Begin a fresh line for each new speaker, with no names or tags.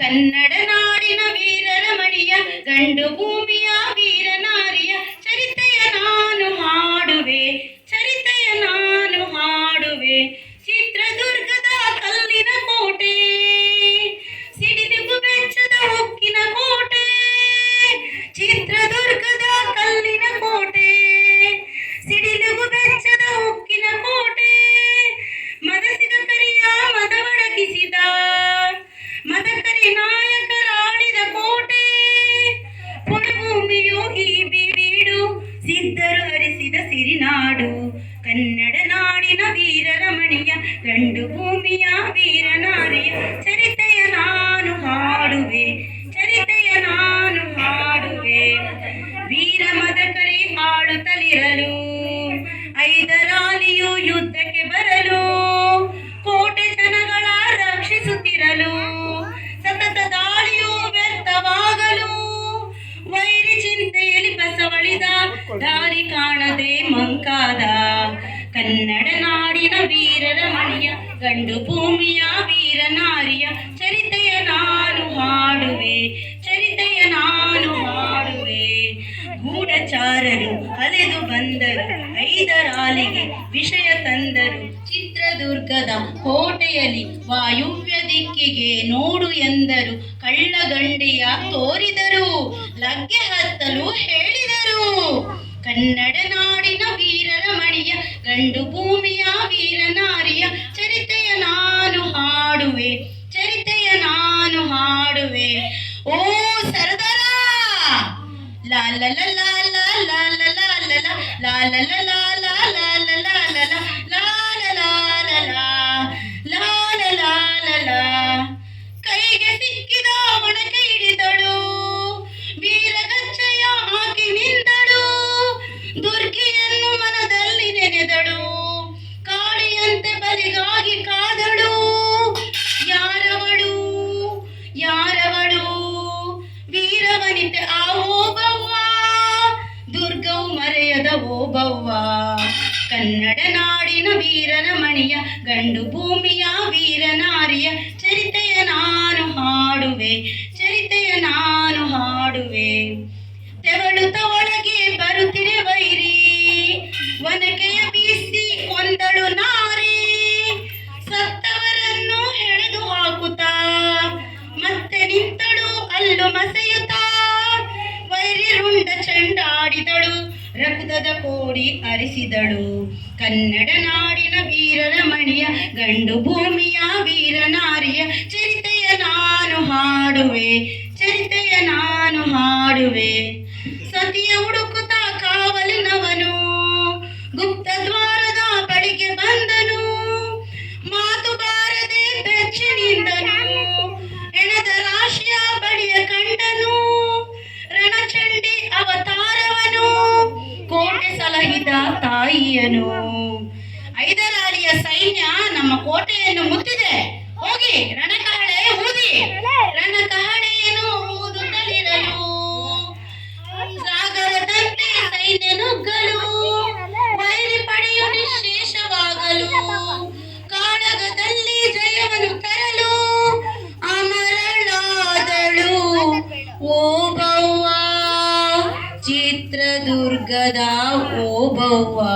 கன்னட நாடின வீரரமணிய கண்டு பூமிய ಮದಕರಿ ನಾಯಕರಾಳಿದ ಕೋಟೆ. ಪುಣಭೂಮಿಯು ಈ ಬೀಡು, ಸಿದ್ಧರು ಹರಿಸಿದ ಸಿರಿನಾಡು. ಕನ್ನಡ ನಾಡಿನ ವೀರರ ಮಣಿಯ ಗಂಡು ಭೂಮಿಯ ವೀರನಾರಿಯ ಚರಿತೆಯ ನಾನು ಹಾಡುವೆ, ಚರಿತೆಯ ನಾನು ಹಾಡುವೆ. ವೀರ ಮದಕರಿ ಆಳುತ್ತಲಿರಲು ಐದರಾಲಿಯು ಯುದ್ಧಕ್ಕೆ ನಾಡಿನ ಮನೆಯ ಗಂಡು ಭೂಮಿಯ ವೀರ ನಾರಿಯ ಚರಿತೆಯ ನಾನು ಹಾಡುವೆ, ಚರಿತೆಯ ನಾನು ಹಾಡುವೆ. ಗೂಢಚಾರರು ಅಲೆದು ಬಂದರು, ಐದರಾಲಿಗೆ ವಿಷಯ ತಂದರು. ಚಿತ್ರದುರ್ಗದ ಕೋಟೆಯಲ್ಲಿ ವಾಯುವ್ಯ ದಿಕ್ಕಿಗೆ ನೋಡು ಎಂದರು. ಕಳ್ಳಗಂಡಿಯ ತೋರಿದರು, ಲಗ್ಗೆ ಹತ್ತಲು ಹೇಳಿದರು. ಕನ್ನಡ ನಾಡಿನ ವೀರರ ಮಣಿಯ ಗಂಡು ಕೈಗೆ ಹಿಡಿದಳು ಹಾಕಿ ದುರ್ಗಿಯನ್ನು ಮನದಲ್ಲಿ ನೆನೆದಳು ಕಾಡಿಯಂತೆ ಬಲಿಗಾಗಿ ಕಾದಳು ಯಾರವಳು? ಯಾರವಳು? ವೀರವನಿತೆ ಆ ಓಬವ್ವ ಕನ್ನಡ ನಾಡಿನ ವೀರನ ಮಣಿಯ, ಗಂಡು ಭೂಮಿಯ ವೀರನಾರಿಯ ಚರಿತೆಯ ನಾನು ಹಾಡುವೆ, ಚರಿತೆಯ ನಾನು ಹಾಡುವೆ. ತೆವಳುತ್ತ ಒಳಗೆ ಬರುತ್ತಿರೆ ವೈರಿ, ಒನಕೆಯ ಬೀಸಿ ಕೊಂದಳು ನಾರಿ. ಸತ್ತವರನ್ನು ಹೆಣೆದು ಹಾಕುತ್ತಾ, ಮತ್ತೆ ನಿಂತಳು ಅಲ್ಲು ಮಸೆಯುತ್ತಾ ವೈರಿ ರುಂಡ ಚೆಂಡಾಡಿದಳು ರಕ್ತದ ಕೋಡಿ ಅರಿಸಿದಳು. ಕನ್ನಡ ನಾಡಿನ ವೀರರ ಮಣಿಯ, ಗಂಡು ಭೂಮಿಯ ವೀರನಾರಿಯ ಚರಿತೆಯ ನಾನು ಹಾಡುವೆ, ಚರಿತೆಯ ನಾನು ಹಾಡುವೆ. ಸತಿಯ ಕೋಟೆ ಸಲಹಿದ ತಾಯಿಯನು. ಐದರಾಳಿಯ ಸೈನ್ಯ ನಮ್ಮ ಕೋಟೆಯನ್ನು ಮುತ್ತಿದೆ. ಹೋಗಿ, ರಣಕಹಳೆ ಊದಿ. ರಣಕಹಳೆಯನ್ನು ಊದುತ್ತಲಿರಲು ಸಾಗರದಂತೆ ಸೈನ್ಯ ನುಗ್ಗಲು ವೈರಿ ಪಡೆಯು ನಿಶೇಷವಾಗಲು. ಕಾಳಗದಲ್ಲಿ ಜಯವನ್ನು ತರಲು. ಅಮರಳಾದಳು. ಗದಾ ಓ ಭವಾ